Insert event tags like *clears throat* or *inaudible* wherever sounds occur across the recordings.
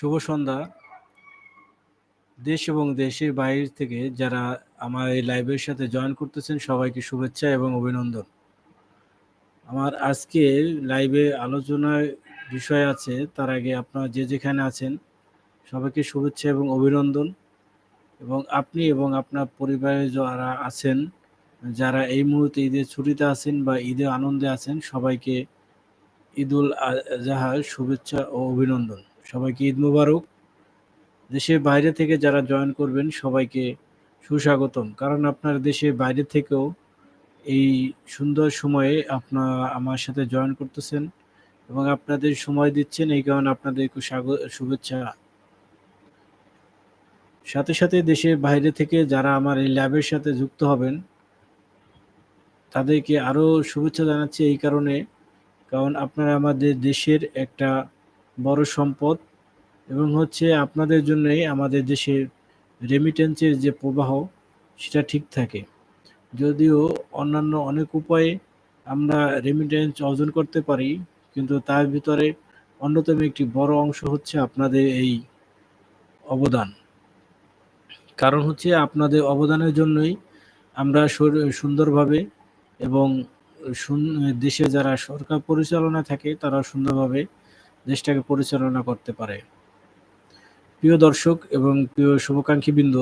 শুভ সন্ধ্যা। দেশ এবং দেশের বাইরে থেকে যারা আমার এই লাইভের সাথে জয়েন করতেছেন সবাইকে শুভেচ্ছা এবং অভিনন্দন। আমার আজকের লাইভে আলোচনার বিষয় আছে তার আগে আপনারা যে যেখানে আছেন সবাইকে শুভেচ্ছা এবং অভিনন্দন এবং আপনি এবং আপনার পরিবারে যারা আছেন, যারা এই মুহূর্তে ঈদের ছুটিতে আছেন বা ঈদের আনন্দে আছেন সবাইকে ঈদুল আজহার শুভেচ্ছা ও অভিনন্দন। সবাইকে ঈদ মোবারক। দেশের বাইরে থেকে যারা জয়েন করবেন সবাইকে সুস্বাগতম। কারণ আপনার দেশের বাইরে থেকেও এই সুন্দর সময়ে আপনারা আমার সাথে জয়েন করতেছেন এবং আপনাদের সময় দিচ্ছেন এই কারণে আপনাদেরকে স্বাগত শুভেচ্ছা। সাথে, সাথে দেশের বাইরে থেকে যারা আমার এই ল্যাবের সাথে যুক্ত হবেন তাদেরকে আরও শুভেচ্ছা জানাচ্ছি এই কারণে, কারণ আপনারা আমাদের দেশের একটা বড় সম্পদ এবং হচ্ছে আপনাদের জন্যই আমাদের দেশের রেমিটেন্সের যে প্রবাহ, সেটা ঠিক থাকে। যদিও অন্যান্য অনেক উপায়ে আমরা রেমিটেন্স অর্জন করতে পারি, কিন্তু তার ভিতরে অন্যতম একটি বড় অংশ হচ্ছে আপনাদের এই অবদান। কারণ হচ্ছে আপনাদের অবদানের জন্যই আমরা সুন্দরভাবে এবং দেশে যারা সরকার পরিচালনা থাকে, তারা সুন্দরভাবে দেশটাকে পরিচালনা করতে পারে। প্রিয় দর্শক এবং প্রিয় শুভাকাঙ্ক্ষীবৃন্দ,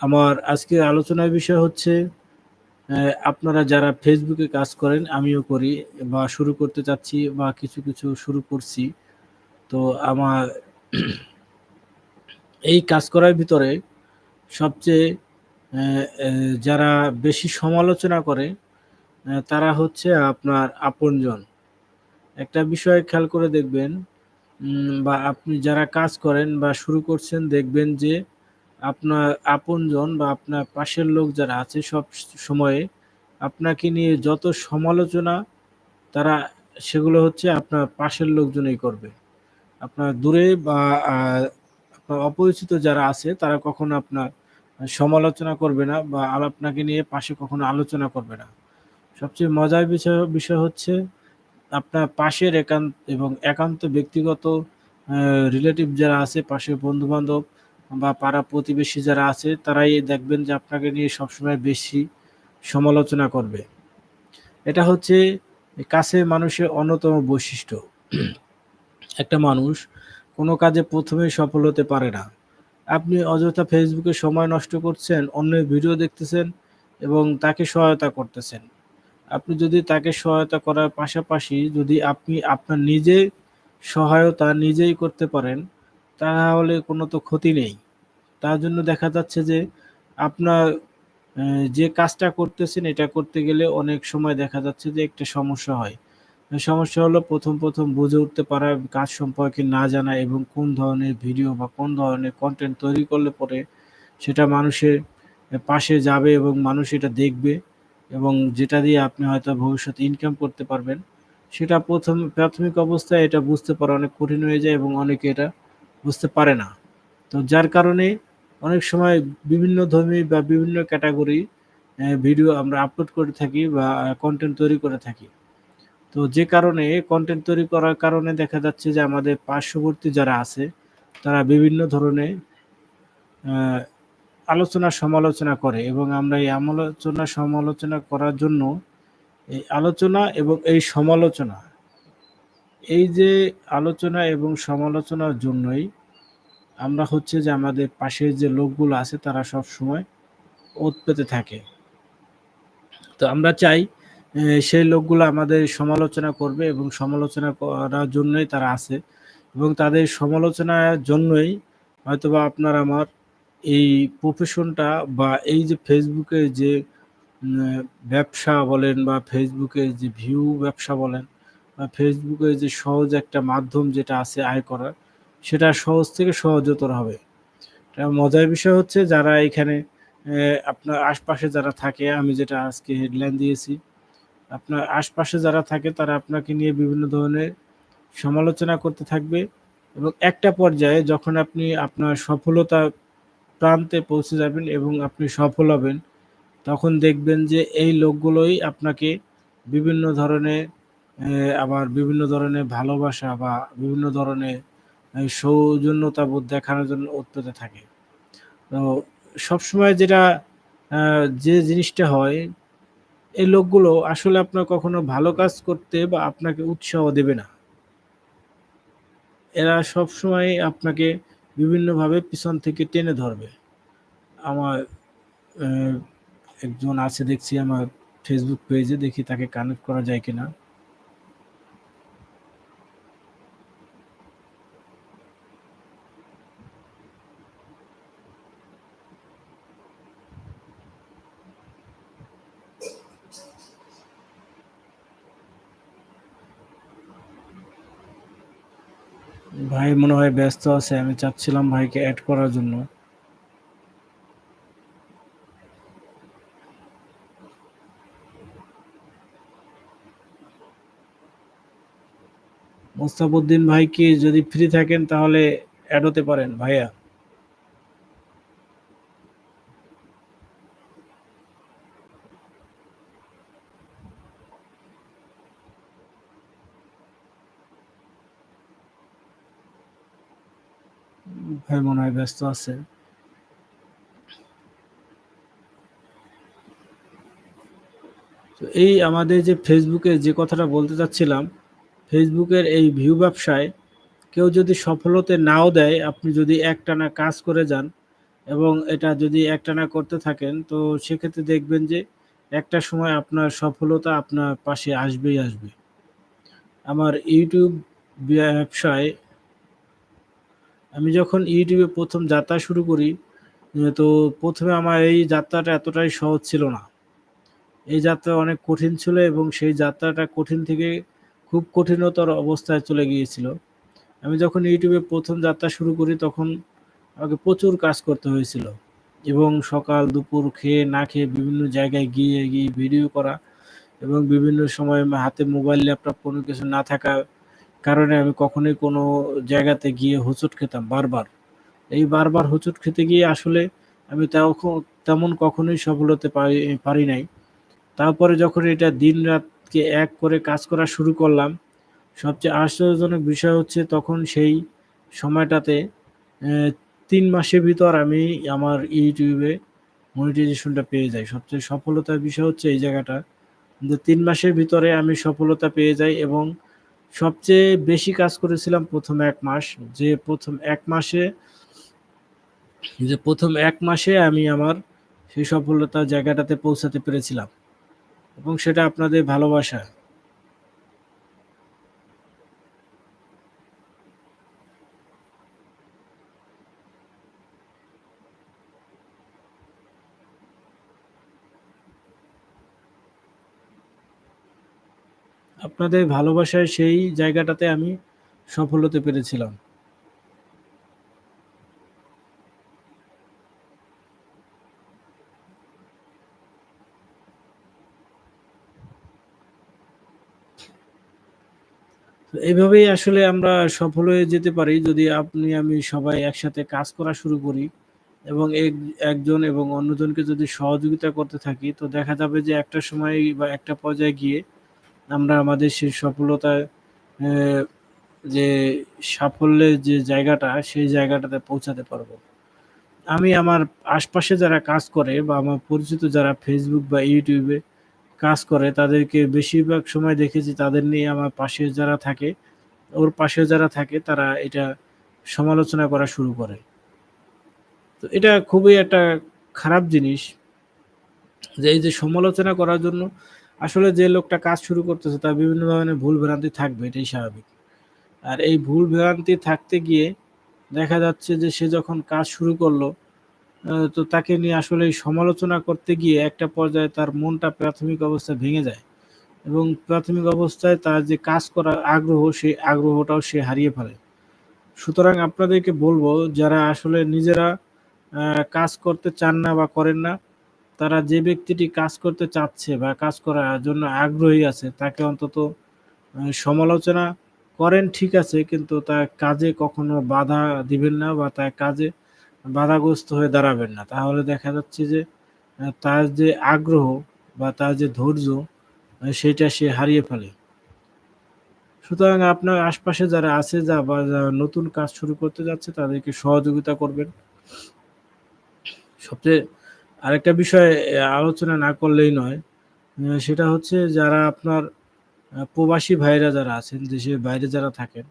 আমার আজকের আলোচনার বিষয় হচ্ছে আপনারা যারা ফেসবুকে কাজ করেন, আমিও করি বা শুরু করতে চাচ্ছি বা কিছু, কিছু শুরু করছি। তো আমার এই কাজ করার ভিতরে সবচেয়ে যারা বেশি সমালোচনা করে তারা হচ্ছে আপনার আপনজন। একটা বিষয় খেয়াল করে দেখবেন বা আপনি যারা কাজ করেন বা শুরু করছেন দেখবেন যে আপনার আপনজন বা আপনার পাশের লোক যারা আছে সব সময়ে আপনাকে নিয়ে যত সমালোচনা তারা সেগুলো হচ্ছে আপনার পাশের লোকজনই করবে। আপনার দূরে বা আপনার অপরিচিত যারা আছে তারা কখনো আপনার সমালোচনা করবে না বা আপনাকে নিয়ে পাশে কখনো আলোচনা করবে না। সবচেয়ে মজার বিষয় বিষয় হচ্ছে আপনার পাশের একান্ত এবং একান্ত ব্যক্তিগত রিলেটিভ যারা আছে, পাশের বন্ধু-বান্ধব বা পাড়া-প্রতিবেশী যারা আছে তারাই দেখবেন যে আপনাকে নিয়ে সবসময় বেশি সমালোচনা করবে। এটা হচ্ছে কাছে মানুষের অন্যতম বৈশিষ্ট্য। একটা মানুষ কোনো কাজে ১ম এই সফল হতে পারে না। আপনি অযথা ফেসবুকে সময় নষ্ট করছেন, অন্যের ভিডিও দেখতেছেন এবং তাকে সহায়তা করতেছেন। আপনি যদি তাকে সহায়তা করার পাশাপাশি যদি আপনি আপনার নিজের সহায়তা নিজেই করতে পারেন, তাহলে কোনো তো ক্ষতি নেই। তার জন্য দেখা যাচ্ছে যে আপনার যে কাজটা করতেছেন এটা করতে গেলে অনেক সময় দেখা যাচ্ছে যে একটা সমস্যা হয়। সমস্যা হলো ১ম, ১ম বুঝে উঠতে পারা, কাজ সম্পর্কে না জানা এবং কোন ধরনের ভিডিও বা কোন ধরনের কন্টেন্ট তৈরি করলে পরে সেটা মানুষের পাশে যাবে এবং মানুষ এটা দেখবে এবং যেটা দিয়ে আপনি হয়তো ভবিষ্যতে ইনকাম করতে পারবেন। সেটা প্রথম, প্রাথমিক অবস্থায় এটা বুঝতে পারা অনেক কঠিন হয়ে যায় এবং অনেকে এটা বুঝতে পারে না। তো যার কারণে অনেক সময় বিভিন্ন ধর্মী বা বিভিন্ন ক্যাটাগরি ভিডিও আমরা আপলোড করে থাকি বা কনটেন্ট তৈরি করে থাকি। তো যে কারণে কনটেন্ট তৈরি করার কারণে দেখা যাচ্ছে যে আমাদের পার্শ্ববর্তী যারা আছে, তারা বিভিন্ন ধরনের আলোচনা সমালোচনা করে এবং আমরা এই আলোচনা সমালোচনা করার জন্য এই আলোচনা এবং এই সমালোচনা, এই যে আলোচনা এবং সমালোচনার জন্যই আমরা হচ্ছে যে আমাদের পাশের যে লোকগুলো আছে তারা সবসময় ওত পেতে থাকে। তো আমরা চাই সেই লোকগুলো আমাদের সমালোচনা করবে এবং সমালোচনা করার জন্যই তারা আছে এবং তাদের সমালোচনার জন্যই হয়তোবা আপনার আমার এই প্রফেশনটা বা এই যে ফেসবুকে যে ব্যবসা বলেন বা ফেসবুকের যে ভিউ ব্যবসা বলেন বা ফেসবুকে যে সহজ একটা মাধ্যম যেটা আছে আয় করার, সেটা সহজ থেকে সহজতর হবে। মজার বিষয় হচ্ছে যারা এখানে আপনার আশপাশে যারা থাকে আমি যেটা আজকে হেডলাইন দিয়েছি। আপনার আশপাশে যারা থাকে তারা আপনাকে নিয়ে বিভিন্ন ধরনের সমালোচনা করতে থাকবে এবং একটা পর্যায়ে যখন আপনি আপনার সফলতার প্রান্তে পৌঁছে যাবেন এবং আপনি সফল হবেন, তখন দেখবেন যে এই লোকগুলোই আপনাকে বিভিন্ন ধরনের আবার বিভিন্ন ধরনের ভালোবাসা বা বিভিন্ন ধরনের সৌজন্যতাবোধ দেখানোর জন্য উদ্যত থাকে। তো সবসময় যেটা যে জিনিসটা হয়, এই লোকগুলো আসলে আপনার কখনো ভালো কাজ করতে বা আপনাকে উৎসাহ দেবে না। এরা সবসময় আপনাকে বিভিন্নভাবে পিছন থেকে টেনে ধরবে। আমার একজন আছে দেখছি, আমার ফেসবুক পেজে দেখি তাকে কানেক্ট করা যায় কিনা? ভাই মনে হয় ব্যস্ত আছে। আমি চাচ্ছিলাম ভাইকে অ্যাড করার জন্য। মোস্তাবুদ্দিন ভাই কি যদি ফ্রি থাকেন তাহলে অ্যাড হতে পারেন ভাইয়া। ভাই মনে হয় ব্যস্ত আছে। তো এই আমাদের যে ফেসবুকে যে কথাটা বলতে চাচ্ছিলাম, ফেসবুকের এই ভিউ ব্যবসায় কেউ যদি সফল হতে নাও দেয়, আপনি যদি একটানা কাজ করে যান এবং এটা যদি একটানা করতে থাকেন, তো সেক্ষেত্রে দেখবেন যে একটা সময় আপনার সফলতা আপনার পাশে আসবেই আসবে। আমার ইউটিউব ব্যবসায় আমি যখন ইউটিউবে প্রথম যাত্রা শুরু করি, তো প্রথমে আমার এই যাত্রাটা এতটাই সহজ ছিল না। এই যাত্রা অনেক কঠিন ছিল এবং সেই যাত্রাটা কঠিন থেকে খুব কঠিনতর অবস্থায় চলে গিয়েছিল। আমি যখন ইউটিউবে প্রথম যাত্রা শুরু করি তখন আমাকে প্রচুর কাজ করতে হয়েছিল এবং সকাল, দুপুর খেয়ে না খেয়ে বিভিন্ন জায়গায় গিয়ে, গিয়ে ভিডিও করা এবং বিভিন্ন সময় হাতে মোবাইল, ল্যাপটপ কোনো কিছু না থাকার কারণে আমি কখনোই কোনো জায়গাতে গিয়ে হোঁচট খেতাম বারবার। এই বারবার হোঁচট খেতে গিয়ে আসলে আমি তেমন কখনোই সফল হতে পারি নাই। তারপরে যখন এটা দিন-রাতকে এক করে কাজ করা শুরু করলাম, সবচেয়ে আশ্চর্যজনক বিষয় হচ্ছে তখন সেই সময়টাতে তিন মাসের ভিতর আমি আমার ইউটিউবে মনিটাইজেশনটা পেয়ে যাই। সবচেয়ে সফলতার বিষয় হচ্ছে এই জায়গাটা। যে তিন মাসের ভিতরে আমি সফলতা পেয়ে যাই এবং সবচেয়ে বেশি কাজ করেছিলাম ১ম ১ মাস। যে ১ম ১ মাসে, যে ১ম ১ মাসে আমি আমার সেই সফলতার জায়গাটাতে পৌঁছাতে পেরেছিলাম এবং সেটা আপনাদের ভালোবাসা। আপনাদের ভালোবাসায় সেই জায়গাটাতে আমি সফল হতে পেরেছিলাম। তো এভাবেই আসলে আমরা সফল হয়ে যেতে পারি যদি আপনি আমি সবাই একসাথে কাজ করা শুরু করি এবং এক একজন এবং অন্যজনকে যদি সহযোগিতা করতে থাকি, তো দেখা যাবে যে একটা সময় বা একটা পর্যায়ে গিয়ে আমরা আমাদের সেই সফলতায় যে সাফল্যের যে জায়গাটা, সেই জায়গাটাতে পৌঁছাতে পারব। আমি আমার আশপাশে যারা কাজ করে বা আমার পরিচিত যারা ফেসবুক বা ইউটিউবে কাজ করে তাদেরকে বেশিরভাগ সময় দেখেছি তাদের নিয়ে আমার পাশে যারা থাকে, ওর পাশে যারা থাকে তারা এটা সমালোচনা করা শুরু করে। তো এটা খুবই একটা খারাপ জিনিস। যে এই যে সমালোচনা করার জন্য আসলে যে লোকটা কাজ শুরু করতেছে তার বিভিন্ন ধরনের ভুল ভ্রান্তি থাকবে এটাই স্বাভাবিক। আর এই ভুল ভ্রান্তি থাকতে গিয়ে দেখা যাচ্ছে যে সে যখন কাজ শুরু করল, তো তাকে নিয়ে আসলে সমালোচনা করতে গিয়ে একটা পর্যায়ে তার মনটা প্রাথমিক অবস্থায় ভেঙে যায় এবং প্রাথমিক অবস্থায় তার যে কাজ করার আগ্রহ, সেই আগ্রহটাও সে হারিয়ে ফেলে। সুতরাং আপনাদেরকে বলব যারা আসলে নিজেরা কাজ করতে চান না বা করেন না, তারা যে ব্যক্তিটি কাজ করতে চাচ্ছে বা কাজ করার জন্য আগ্রহী আছে, তাকে অন্তত সমালোচনা করেন ঠিক আছে, কিন্তু তার কাজে কখনো বাধা দিবেন না বা তার কাজে বাধাগ্রস্ত হয়ে দাঁড়াবেন না। তাহলে দেখা যাচ্ছে যে তার যে আগ্রহ বা তার যে ধৈর্য সেটা সে হারিয়ে ফেলে। সুতরাং আপনার আশপাশে যারা আছে যা বা যারা নতুন কাজ শুরু করতে যাচ্ছে, তাদেরকে সহযোগিতা করবেন সবচেয়ে আরেকটা বিষয় আলোচনা না করলেই নয়। সেটা হচ্ছে যারা আপনার প্রবাসী ভাইরা যারা আছেন, দেশের বাইরে যারা থাকেন,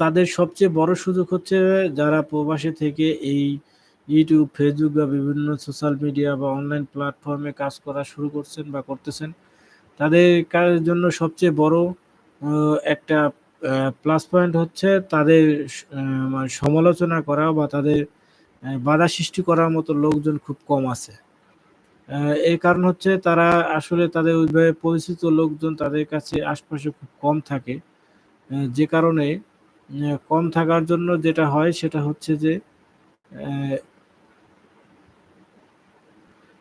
তাদের সবচেয়ে বড় সুযোগ হচ্ছে যারা প্রবাসী থেকে এই ইউটিউব ফেসবুক বা বিভিন্ন সোশ্যাল মিডিয়া বা অনলাইন প্ল্যাটফর্মে কাজ করা শুরু করছেন বা করতেছেন, তাদের কাজের জন্য সবচেয়ে বড় একটা প্লাস পয়েন্ট হচ্ছে তাদের মানে সমালোচনা করা বা তাদের বাধা সৃষ্টি করার মতো লোকজন খুব কম আছে। এই কারণ হচ্ছে তারা আসলে তাদের ওইভাবে পরিচিত লোকজন তাদের কাছে আশপাশে খুব কম থাকে। যে কারণে কম থাকার জন্য যেটা হয় সেটা হচ্ছে যে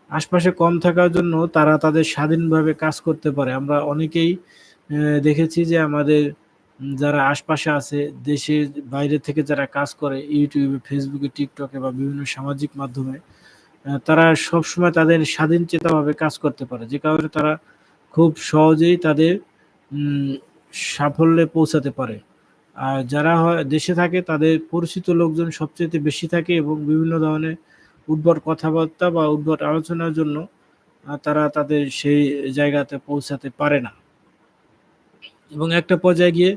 আশপাশে কম থাকার জন্য তারা তাদের স্বাধীনভাবে কাজ করতে পারে। আমরা অনেকেই দেখেছি যে আমাদের যারা আশপাশে আছে, দেশের বাইরে থেকে যারা কাজ করে, ইউটিউবে ফেসবুকে টিকটকে বা বিভিন্ন সামাজিক মাধ্যমে তারা সবসময় তাদের স্বাধীন চেতাভাবে কাজ করতে পারে। যে কারণে তারা খুব সহজেই তাদের সাফল্যে পৌঁছাতে পারে। আর যারা হয়, দেশে থাকে, তাদের পরিচিত লোকজন সবচেয়ে বেশি থাকে এবং বিভিন্ন ধরনের উদ্ভট কথাবার্তা বা উদ্ভট আলোচনার জন্য তারা তাদের সেই জায়গাতে পৌঁছাতে পারে না। এবং একটা পর্যায়ে গিয়ে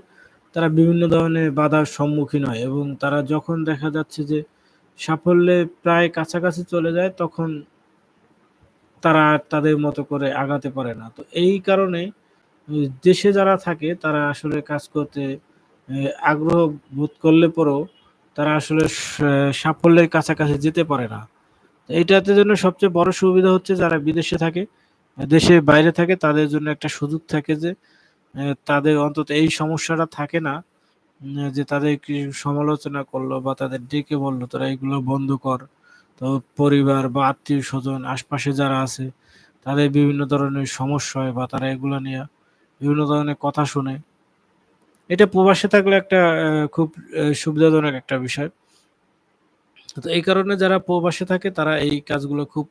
তারা বিভিন্ন ধরনের বাধার সম্মুখীন হয় এবং তারা যখন দেখা যাচ্ছে যে সাফল্যে প্রায় কাছাকাছি চলে যায়, তখন তারা তাদের মতো করে আগাতে পারে না। তো এই কারণে দেশে যারা থাকে, তারা আসলে কাজ করতে আগ্রহ বোধ করলে পরেও তারা আসলে সাফল্যের কাছাকাছি যেতে পারে না। এটাতে জন্য সবচেয়ে বড় সুবিধা হচ্ছে, যারা বিদেশে থাকে, দেশের বাইরে থাকে, তাদের জন্য একটা সুযোগ থাকে যে তাদের অন্তত এই সমস্যাটা থাকে না যে তাদের সমালোচনা করল বা তাদের ডেকে বলল, তোরা এগুলো বন্ধ কর। তো পরিবার বা আত্মীয় স্বজন, আশপাশে যারা আছে, তাদের বিভিন্ন ধরনের সমস্যা হয় বা তারা এগুলো নিয়ে বিভিন্ন ধরনের কথা শুনে। এটা প্রবাসে থাকলে একটা খুব সুবিধাজনক একটা বিষয়। তো এই কারণে যারা প্রবাসে থাকে, তারা এই কাজগুলো খুব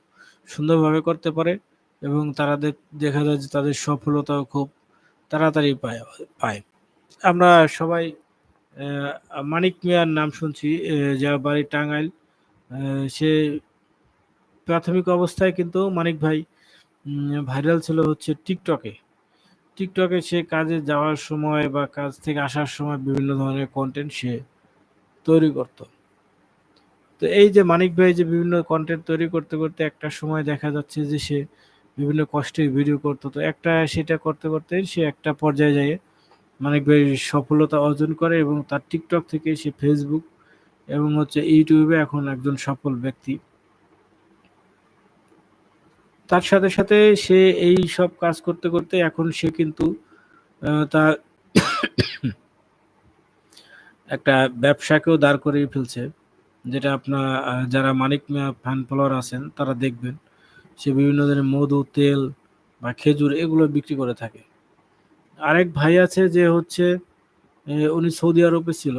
সুন্দরভাবে করতে পারে এবং তারা দেখা যায় যে তাদের সফলতাও খুব তাড়াতাড়ি পায় পায়। আমরা সবাই মানিক মিয়ার নাম শুনছি যা বাড়ি টাঙ্গাইল। সে প্রাথমিক অবস্থায় কিন্তু মানিক ভাই ভাইরাল ছিল হচ্ছে টিকটকে। টিকটকে সে কাজে যাওয়ার সময় বা কাজ থেকে আসার সময় বিভিন্ন ধরনের কন্টেন্ট সে তৈরি করত। তো এই যে মানিক ভাই যে বিভিন্ন কন্টেন্ট তৈরি করতে করতে একটা সময় দেখা যাচ্ছে যে সে বিভিন্ন কষ্টে ভিডিও করতো। তো একটা সেটা করতে করতে সে একটা পর্যায়ে যায় ভাই সফলতা অর্জন করে এবং তার টিকটক থেকে সে ফেসবুক এবং হচ্ছে ইউটিউবে এখন একজন সফল ব্যক্তি। তার সাথে সাথে সে এই সব কাজ করতে করতে এখন সে কিন্তু তার একটা ব্যবসাকেও দাঁড় করিয়ে ফেলছে, যেটা আপনার যারা মানিক ফ্যান ফলোয়ার আছেন, তারা দেখবেন। সে বিভিন্ন ধরনের মধু, তেল বা খেজুর এগুলো বিক্রি করে থাকে। আরেক ভাই আছে যে হচ্ছে উনি সৌদি আরবে ছিল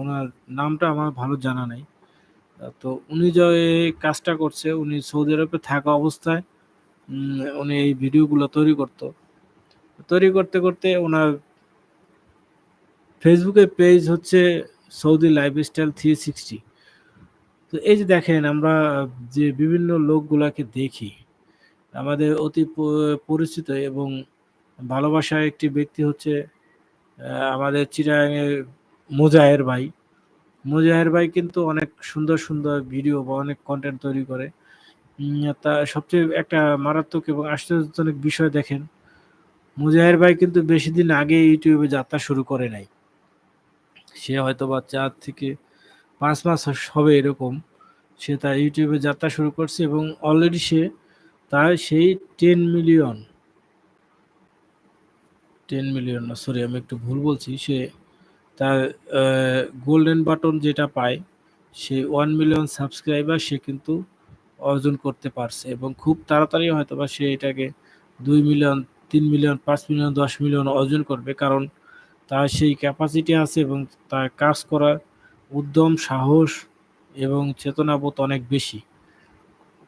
ওনার নামটা আমার ভালো জানা নেই। তো উনি যে কাজটা করছে, উনি সৌদি আরবে থাকা অবস্থায় উনি এই ভিডিওগুলো তৈরি করত। তৈরি করতে করতে ওনার ফেসবুকের পেজ হচ্ছে সৌদি লাইফস্টাইল থ্রি সিক্সটি তো এই যে দেখেন, আমরা যে বিভিন্ন লোকগুলাকে দেখি, আমাদের অতি পরিচিত এবং ভালোবাসার একটি ব্যক্তি হচ্ছে আমাদের চিরাঙের মোজাহের ভাই। মোজাহের ভাই কিন্তু অনেক সুন্দর সুন্দর ভিডিও বা অনেক কন্টেন্ট তৈরি করে। তা সবচেয়ে একটা মারাত্মক এবং আশ্চর্যজনক বিষয় দেখেন, মুজাহের ভাই কিন্তু বেশি দিন আগে ইউটিউবে যাত্রা শুরু করে নাই। সে হয়তো বা চার থেকে পাঁচ মাস হবে এরকম। সে তার ইউটিউবে যাত্রা শুরু করছে এবং অলরেডি সে তার সেই টেন মিলিয়ন টেন মিলিয়ন না সরি আমি একটু ভুল বলছি। সে তার গোল্ডেন বাটন যেটা পায়, সে ওয়ান মিলিয়ন সাবস্ক্রাইবার সে কিন্তু অর্জন করতে পারছে এবং খুব তাড়াতাড়ি হয়তো বা সে এটাকে দুই মিলিয়ন তিন মিলিয়ন পাঁচ মিলিয়ন দশ মিলিয়ন অর্জন করবে কারণ তার সেই ক্যাপাসিটি আছে এবং তার কাজ করার উদ্যম, সাহস এবং চেতনাবোধ অনেক বেশি।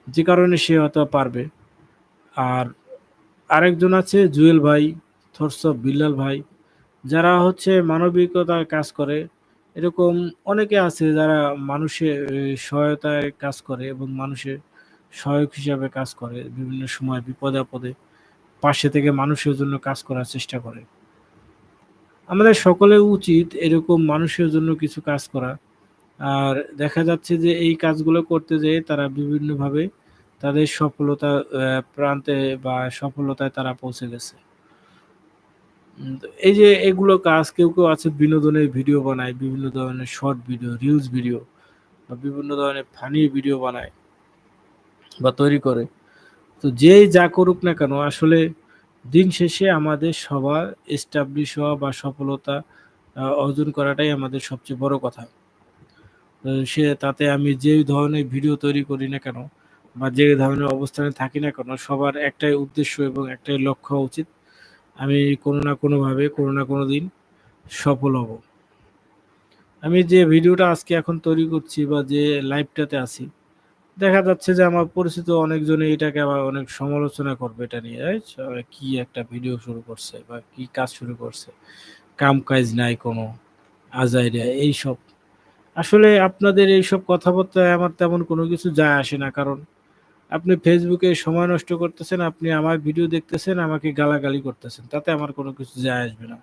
যে কারণে সে হয়তো পারবে। আর আরেকজন আছে জুয়েল ভাই থরস বিল্লাল ভাই, যারা হচ্ছে মানবিকতার কাজ করে। এরকম অনেকে আছে যারা মানুষের সহায়তায় কাজ করে এবং মানুষের সহায়ক হিসাবে কাজ করে বিভিন্ন সময় বিপদে আপদে। পাশে থেকে মানুষের জন্য কাজ করার চেষ্টা করে। আমাদের সকলে উচিত এরকম মানুষের জন্য কিছু কাজ করা। আর দেখা যাচ্ছে যে এই কাজগুলো করতে যেয়ে তারা বিভিন্নভাবে তাদের সফলতা প্রান্তে বা সফলতায় তারা পৌঁছে গেছে। এই যে এগুলো কাজ, কেউ কেউ আছে বিনোদনের ভিডিও বানায়, বিভিন্ন ধরনের শর্ট ভিডিও রিলস ভিডিও বা বিভিন্ন ধরনের ফানি ভিডিও বানায় বা তৈরি করে। তো যেই যা করুক না কেন, আসলে দিন শেষে আমাদের সবার এস্টাবলিশ হওয়া বা সফলতা অর্জন করাটাই আমাদের সবচেয়ে বড় কথা। সে, তাতে আমি যে ধরনের ভিডিও তৈরি করি না কেন বা যে ধরনের অবস্থানে থাকি না কেন, সবার একটাই উদ্দেশ্য এবং একটাই লক্ষ্য উচিত। আমি কোনো না কোনোভাবে, কোনো না কোনো দিন সফল হব। আমি যে ভিডিওটা আজকে এখন তৈরি করছি বা যে লাইভটাতে আছি দেখা যাচ্ছে যে আমার পরিচিত অনেকজনে এটাকে আবার অনেক সমালোচনা করবে এটা নিয়ে কি একটা ভিডিও শুরু করছে বা কি কাজ শুরু করছে। কাম কাজ নাই কোনো আজাইরিয়া এইসব। আসলে আপনাদের এইসব কথাবার্তায় আমার তেমন কোনো কিছু যায় আসে না, কারণ আপনি ফেসবুকে সময় নষ্ট করতেছেন, আপনি আমার ভিডিও দেখতেছেন, আমাকে গালাগালি করতেছেন, তাতে আমার কোনো কিছু যায় আসবে না।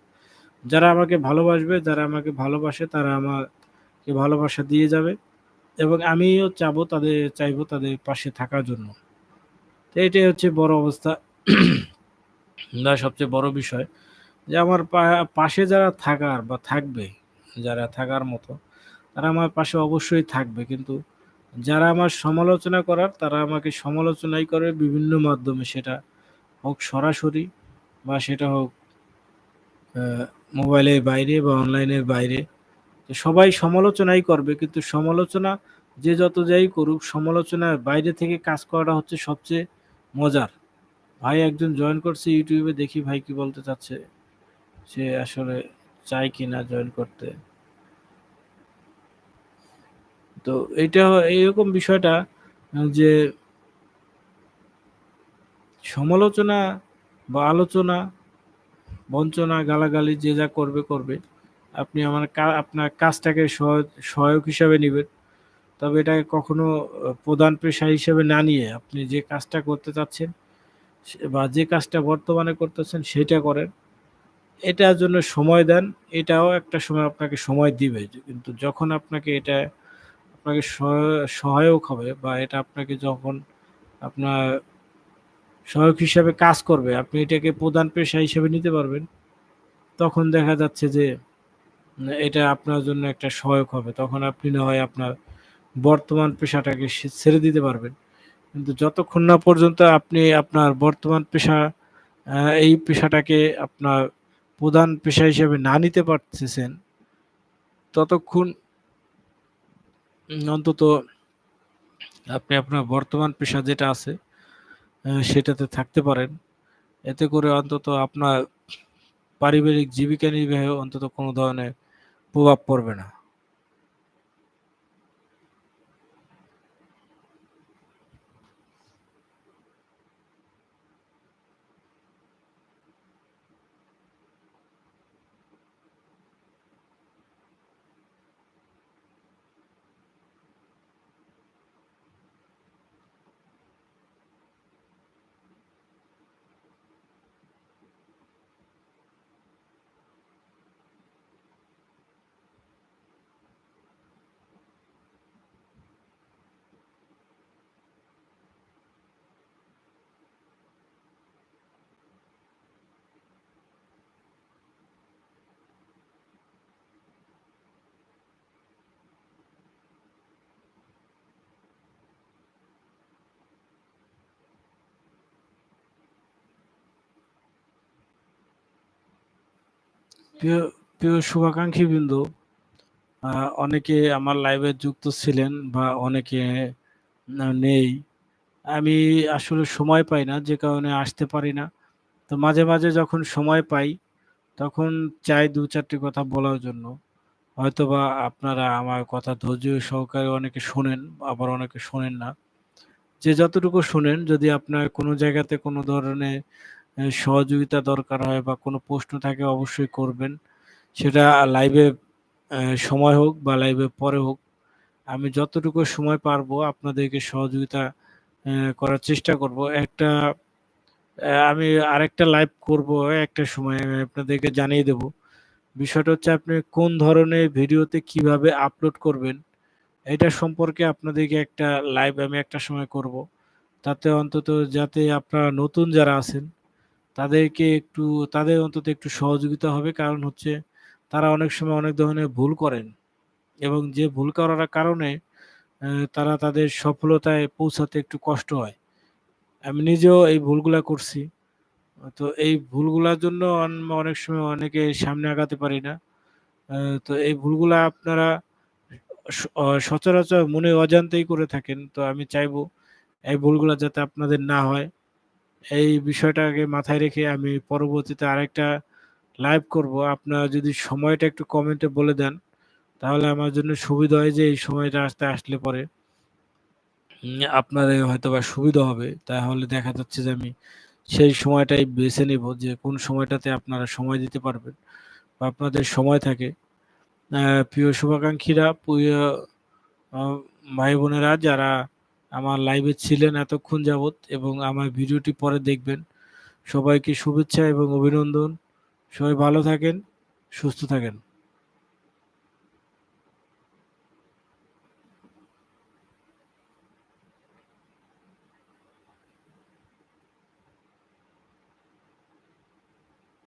যারা আমাকে ভালোবাসবে, যারা আমাকে ভালোবাসে, তারা আমাকে ভালোবাসা দিয়ে যাবে। এবং আমিও চাবো তাদের, চাইব তাদের পাশে থাকার জন্য। তো এটাই হচ্ছে বড় অবস্থা। *clears throat* না সবচেয়ে বড় বিষয় যে আমার পাশে যারা থাকার বা থাকবে, যারা থাকার মতো, তারা আমার পাশে অবশ্যই থাকবে। কিন্তু যারা আমার সমালোচনা করার, তারা আমাকে সমালোচনাই করে বিভিন্ন মাধ্যমে। সেটা হোক সরাসরি বা সেটা হোক মোবাইলের বাইরে বা অনলাইনের বাইরে। সবাই সমালোচনাই করবে, কিন্তু সমালোচনা যে যত যাই করুক, সমালোচনার বাইরে থেকে কাজ করাটা হচ্ছে সবচেয়ে মজার। ভাই একজন জয়েন করছে ইউটিউবে দেখি ভাই কি বলতে চাচ্ছে। সে আসলে চায় কি না জয়েন করতে। তো এইটা এইরকম বিষয়টা যে সমালোচনা বা আলোচনা, বঞ্চনা, গালাগালি যে যা করবে করবে। আপনি আমার আপনার কাজটাকে সহায়ক হিসাবে নেবেন। তবে এটাকে কখনো প্রধান পেশা হিসেবে না নিয়ে আপনি যে কাজটা করতে চাচ্ছেন বা যে কাজটা বর্তমানে করতেছেন সেটা করেন। এটার জন্য সময় দেন, এটাও একটা সময় আপনাকে সময় দিবে। কিন্তু যখন আপনাকে এটা, আপনাকে সহায়ক হবে বা এটা আপনাকে যখন আপনার সহায়ক হিসাবে কাজ করবে, আপনি এটাকে প্রধান পেশা হিসেবে নিতে পারবেন। তখন দেখা যাচ্ছে যে এটা আপনার জন্য একটা সহায়ক হবে। তখন আপনি না হয় আপনার বর্তমান পেশাটাকে ছেড়ে দিতে পারবেন। কিন্তু যতক্ষণ না পর্যন্ত আপনি আপনার বর্তমান পেশা এই পেশাটাকে আপনার প্রধান পেশা হিসেবে না নিতে পারতেছেন, ততক্ষণ অন্তত আপনি আপনার বর্তমান পেশা যেটা আছে সেটাতে থাকতে পারেন। এতে করে অন্তত আপনার পারিবারিক জীবিকা নির্বাহে অন্তত কোনো ধরনের প্রভাব পড়বে না। প্রিয় প্রিয় শুভাকাঙ্ক্ষী বিন্দু অনেকে আমার লাইভে যুক্ত ছিলেন বা অনেকে নেই। আমি আসলে সময় পাই না, যে কারণে আসতে পারি না। তো মাঝে মাঝে যখন সময় পাই, তখন চাই দু চারটি কথা বলার জন্য। হয়তোবা আপনারা আমার কথা ধৈর্য সহকারে অনেকে শোনেন, আবার অনেকে শোনেন না। যে যতটুকু শোনেন, যদি আপনার কোনো জায়গাতে কোনো ধরনের সহযোগিতা দরকার হয় বা কোনো প্রশ্ন থাকে অবশ্যই করবেন। সেটা লাইভে সময় হোক বা লাইভে পরে হোক। আমি যতটুকু সময় পারব আপনাদেরকে সহযোগিতা করার চেষ্টা করব। একটা আমি আরেকটা লাইভ করব একটা সময় আপনাদেরকে জানিয়ে দেব। বিষয়টা হচ্ছে আপনি কোন ধরনের ভিডিওতে কীভাবে আপলোড করবেন, এটা সম্পর্কে আপনাদেরকে একটা লাইভ আমি একটা সময় করব। তাতে অন্তত যাতে আপনারা নতুন যারা আছেন, তাদেরকে একটু, তাদের অন্তত একটু সহযোগিতা হবে। কারণ হচ্ছে তারা অনেক সময় অনেক ধরনের ভুল করেন এবং যে ভুল করার কারণে তারা তাদের সফলতায় পৌঁছাতে একটু কষ্ট হয়। আমি নিজেও এই ভুলগুলা করছি। তো এই ভুলগুলার জন্য অনেক সময় অনেকে সামনে আগাতে পারি না। তো এই ভুলগুলা আপনারা সচরাচর মনে অজান্তেই করে থাকেন। তো আমি চাইব এই ভুলগুলো যাতে আপনাদের না হয়। এই বিষয়টাকে মাথায় রেখে আমি পরবর্তীতে আরেকটা লাইভ করব। আপনারা যদি সময়টা একটু কমেন্টে বলে দেন, তাহলে আমার জন্য সুবিধা হয় যে এই সময়টা আসতে আসলে পরে উম হয়তো বা সুবিধা হবে। তাহলে দেখা যাচ্ছে যে আমি সেই সময়টাই বেছে নিব যে কোন সময়টাতে আপনারা সময় দিতে পারবেন বা আপনাদের সময় থাকে। প্রিয় শুভাকাঙ্ক্ষীরা, প্রিয় ভাই-বোনেরা যারা আমার লাইভে ছিলেন এতক্ষণ যাবৎ এবং আমার ভিডিওটি পরে দেখবেন। সবাইকে শুভেচ্ছা এবং অভিনন্দন। সবাই ভালো থাকেন, সুস্থ থাকেন।